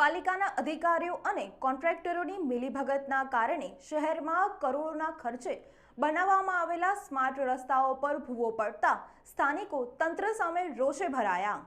પાલિકાના અધિકારીઓ અને કોન્ટ્રાક્ટરોની મિલીભગતના કારણે શહેરમાં કરોડોના ખર્ચે બનાવવામાં આવેલા સ્માર્ટ રસ્તાઓ પર ભૂવો પડતા સ્થાનિકો તંત્ર સામે રોષે ભરાયા.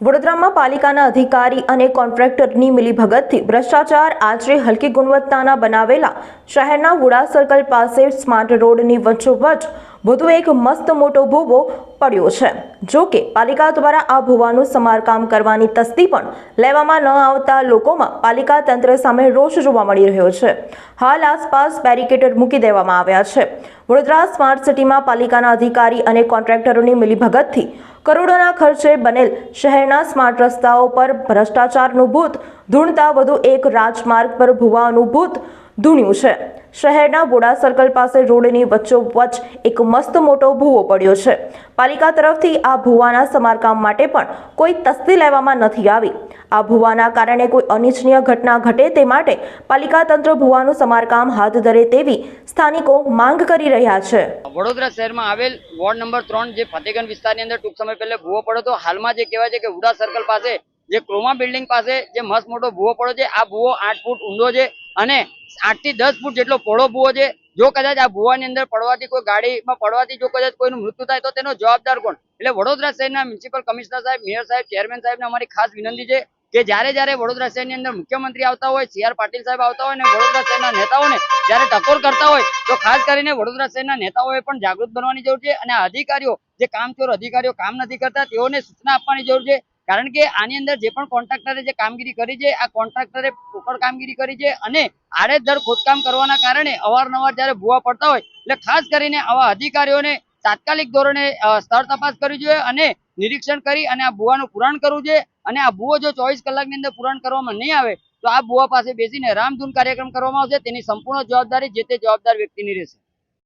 વડોદરામાં પાલિકાના અધિકારી અને કોન્ટ્રાક્ટરની મિલીભગતથી ભ્રષ્ટાચાર આશરે હલકી ગુણવત્તાના બનાવેલા શહેરના વુડા સર્કલ પાસે સ્માર્ટ રોડની વચ્ચોવચ્ચ વધુ એક મસ્ત મોટો ભૂવો પડ્યો છે. જો કે પાલિકા દ્વારા આ ભૂવાનું સમારકામ કરવાની તસ્દી પણ લેવામાં ન આવતા લોકોમાં પાલિકા તંત્ર સામે રોષ જોવા મળી રહ્યો છે. હાલ આસપાસ બેરિકેટર મૂકી દેવામાં આવ્યા છે. વડોદરા સ્માર્ટ સિટીમાં પાલિકાના અધિકારી અને કોન્ટ્રાક્ટરોની મિલીભગતથી કરોડોના ખર્ચે બનેલ શહેરના સ્માર્ટ રસ્તાઓ પર ભ્રષ્ટાચારનું ભૂત ધૂણતા વધુ એક રાજમાર્ગ પર ભૂવાનું ભૂત ધૂણ્યું છે. શહેરના બોડા સર્કલ પાસે રોડની વચ્ચોવચ્ચ એક મસ્ત મોટો ભૂવો પડ્યો છે. પાલિકા તરફથી આ ભૂવાના સમારકામ માટે પણ કોઈ તસ્દી લેવામાં નથી આવી. આ ભૂવાના કારણે કોઈ અનિચ્છનીય ઘટના ઘટે તે માટે પાલિકા તંત્ર ભૂવાનું સમારકામ હાથ ધરે તેવી સ્થાનિકો માંગ કરી રહ્યા છે. વડોદરા શહેરમાં આવેલ વોર્ડ નંબર ત્રણ જે ફતેગંજ વિસ્તારની અંદર ટૂંક સમય પહેલા ભૂવો પડ્યો તો હાલમાં જે કહેવાય છે કે ઉડા સર્કલ પાસે, જે ક્રોમા બિલ્ડિંગ પાસે જે મસ્ત મોટો ભૂવો પડ્યો છે, આ ભૂવો આઠ ફૂટ ઊંડો છે અને આઠથી દસ ફૂટ જેટલો પહોળો ભૂવો છે. જો કદાચ આ ભૂવાની અંદર પડવાથી કોઈ ગાડીમાં પડવાથી જો કદાચ કોઈનું મૃત્યુ થાય તો તેનો જવાબદાર કોણ? એટલે વડોદરા શહેરના મ્યુનિસિપલ કમિશનર સાહેબ, મેયર સાહેબ, ચેરમેન સાહેબને અમારી ખાસ વિનંતી છે કે જ્યારે જ્યારે વડોદરા શહેરની અંદર મુખ્યમંત્રી આવતા હોય, સી આર પાટીલ સાહેબ આવતા હોય અને વડોદરા શહેરના નેતાઓને જ્યારે ટકોર કરતા હોય, તો ખાસ કરીને વડોદરા શહેરના નેતાઓએ પણ જાગૃત બનવાની જરૂર છે અને અધિકારીઓ જે કામચોર અધિકારીઓ કામ નથી કરતા, તેઓને સૂચના આપવાની જરૂર છે. કારણ કે આની અંદર જે પણ કોન્ટ્રાક્ટરે જે કામગીરી કરી છે, આ કોન્ટ્રાક્ટરે પોકળ કામગીરી કરી છે અને આડેધડ ખોદકામ કરવાના કારણે અવારનવાર જ્યારે ભૂવા પડતા હોય, એટલે ખાસ કરીને આવા અધિકારીઓને તાત્કાલિક ધોરણે સ્થળ તપાસ કરવી જોઈએ અને નિરીક્ષણ કરી અને આ ભૂવાનું પુરાણ કરવું જોઈએ અને આ ભૂવો જો ચોવીસ કલાકની અંદર પુરાણ કરવામાં નહીં આવે, તો આ ભૂવા પાસે બેસીને રામધૂન કાર્યક્રમ કરવામાં આવશે. તેની સંપૂર્ણ જવાબદારી જે તે જવાબદાર વ્યક્તિની રહેશે.